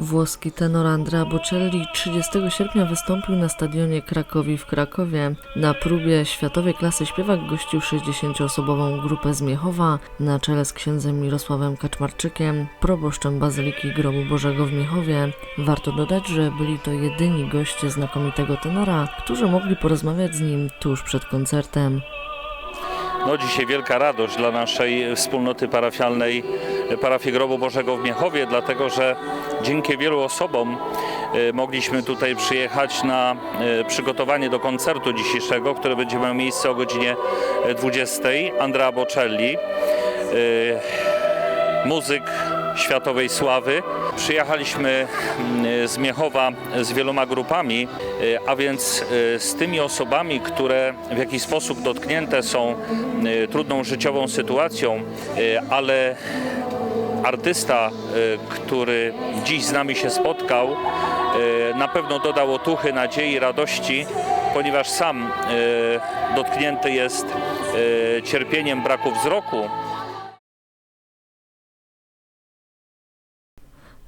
Włoski tenor Andrea Bocelli 30 sierpnia wystąpił na stadionie Krakowi w Krakowie. Na próbie światowej klasy śpiewak gościł 60-osobową grupę z Miechowa na czele z księdzem Mirosławem Kaczmarczykiem, proboszczem Bazyliki Grobu Bożego w Miechowie. Warto dodać, że byli to jedyni goście znakomitego tenora, którzy mogli porozmawiać z nim tuż przed koncertem. No dzisiaj wielka radość dla naszej wspólnoty parafialnej Parafii Grobu Bożego w Miechowie, dlatego że dzięki wielu osobom e, mogliśmy tutaj przyjechać na e, przygotowanie do koncertu dzisiejszego, który będzie miał miejsce o godzinie 20. Andrea Bocelli, muzyk światowej sławy. Przyjechaliśmy z Miechowa z wieloma grupami, a więc z tymi osobami, które w jakiś sposób dotknięte są trudną życiową sytuacją, ale artysta, e, który dziś z nami się spotkał, e, na pewno dodał otuchy, nadziei, radości, ponieważ sam e, dotknięty jest cierpieniem braku wzroku.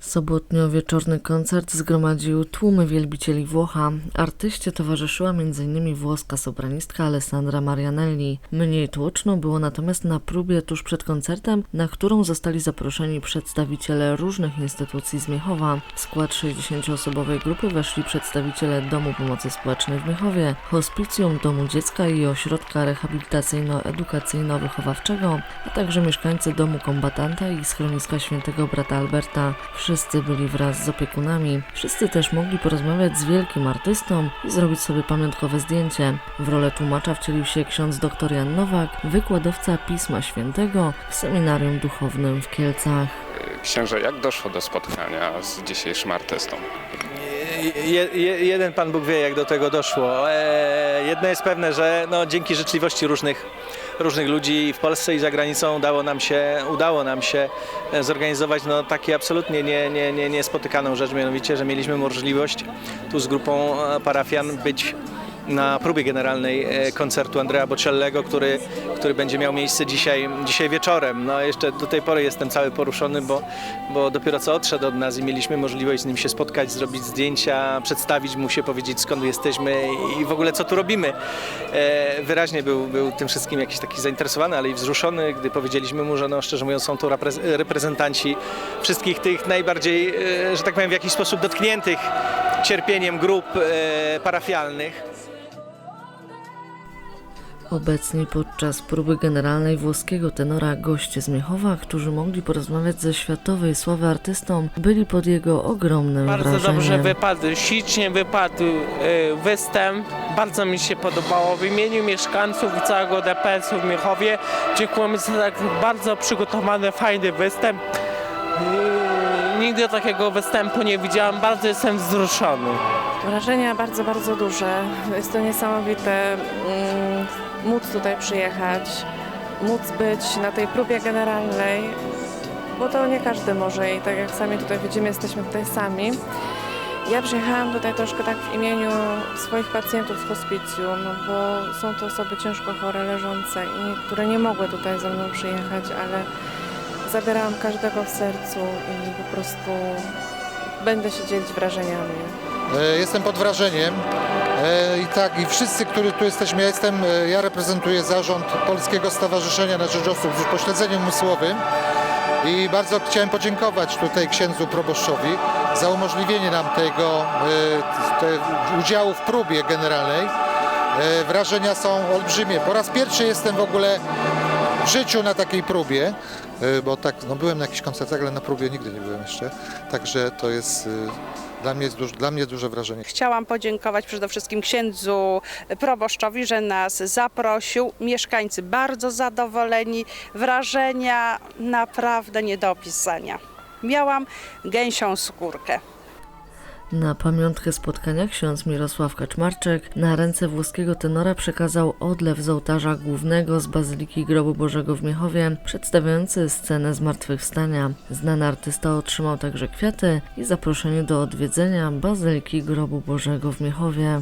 Sobotnio-wieczorny koncert zgromadził tłumy wielbicieli Włocha. Artyście towarzyszyła m.in. włoska sopranistka Alessandra Marianelli. Mniej tłoczno było natomiast na próbie tuż przed koncertem, na którą zostali zaproszeni przedstawiciele różnych instytucji z Miechowa. W skład 60-osobowej grupy weszli przedstawiciele Domu Pomocy Społecznej w Miechowie, Hospicjum Domu Dziecka i Ośrodka Rehabilitacyjno-Edukacyjno-Wychowawczego, a także mieszkańcy Domu Kombatanta i schroniska Świętego Brata Alberta. Wszyscy byli wraz z opiekunami. Wszyscy też mogli porozmawiać z wielkim artystą i zrobić sobie pamiątkowe zdjęcie. W rolę tłumacza wcielił się ksiądz dr Jan Nowak, wykładowca Pisma Świętego w seminarium duchownym w Kielcach. Księże, jak doszło do spotkania z dzisiejszym artystą? Je, je, jeden Pan Bóg wie, jak do tego doszło. E, jedno jest pewne, że no, dzięki życzliwości różnych, różnych ludzi w Polsce i za granicą udało nam się, udało nam się e, zorganizować no, takie absolutnie nie, nie, nie, niespotykaną rzecz, mianowicie, że mieliśmy możliwość tu z grupą e, parafian być na próbie generalnej e, koncertu Andrea Bocellego, który, który będzie miał miejsce dzisiaj, dzisiaj wieczorem. No jeszcze do tej pory jestem cały poruszony, bo, bo dopiero co odszedł od nas i mieliśmy możliwość z nim się spotkać, zrobić zdjęcia, przedstawić mu się, powiedzieć skąd jesteśmy i w ogóle co tu robimy. E, Wyraźnie był, był tym wszystkim jakiś taki zainteresowany, ale i wzruszony, gdy powiedzieliśmy mu, że no szczerze mówiąc są repre- reprezentanci wszystkich tych najbardziej, e, że tak powiem, w jakiś sposób dotkniętych cierpieniem grup parafialnych. Obecni podczas próby generalnej włoskiego tenora goście z Miechowa, którzy mogli porozmawiać ze światowej sławy artystą, byli pod jego ogromnym Bardzo wrażeniem. dobrze wypadł, ślicznie wypadł e, występ. Bardzo mi się podobało. W imieniu mieszkańców i całego DPS-u w Miechowie dziękujemy za tak bardzo przygotowany, fajny występ. E, Nigdy takiego występu nie widziałam, bardzo jestem wzruszony. Wrażenia bardzo, bardzo duże. Jest to niesamowite mm, móc tutaj przyjechać, móc być na tej próbie generalnej, bo to nie każdy może i tak jak sami tutaj widzimy, jesteśmy tutaj sami. Ja przyjechałam tutaj troszkę tak w imieniu swoich pacjentów z hospicjum, no bo są to osoby ciężko chore, leżące i które nie mogły tutaj ze mną przyjechać, ale zabierałam każdego w sercu i po prostu będę się dzielić wrażeniami. E, Jestem pod wrażeniem. E, I tak, i wszyscy, którzy tu jesteśmy, ja jestem, e, ja reprezentuję zarząd Polskiego Stowarzyszenia na Rzecz Osób z Upośledzeniem Umysłowym i bardzo chciałem podziękować tutaj księdzu proboszczowi za umożliwienie nam tego te, udziału w próbie generalnej. Wrażenia są olbrzymie. Po raz pierwszy jestem w ogóle w życiu na takiej próbie, bo tak, no byłem na jakichś koncertach, ale na próbie nigdy nie byłem jeszcze, także to jest dla mnie, jest duż, dla mnie duże wrażenie. Chciałam podziękować przede wszystkim księdzu proboszczowi, że nas zaprosił. Mieszkańcy bardzo zadowoleni, wrażenia naprawdę nie do opisania. Miałam gęsią skórkę. Na pamiątkę spotkania ksiądz Mirosław Kaczmarczyk na ręce włoskiego tenora przekazał odlew z ołtarza głównego z Bazyliki Grobu Bożego w Miechowie, przedstawiający scenę zmartwychwstania. Znany artysta otrzymał także kwiaty i zaproszenie do odwiedzenia Bazyliki Grobu Bożego w Miechowie.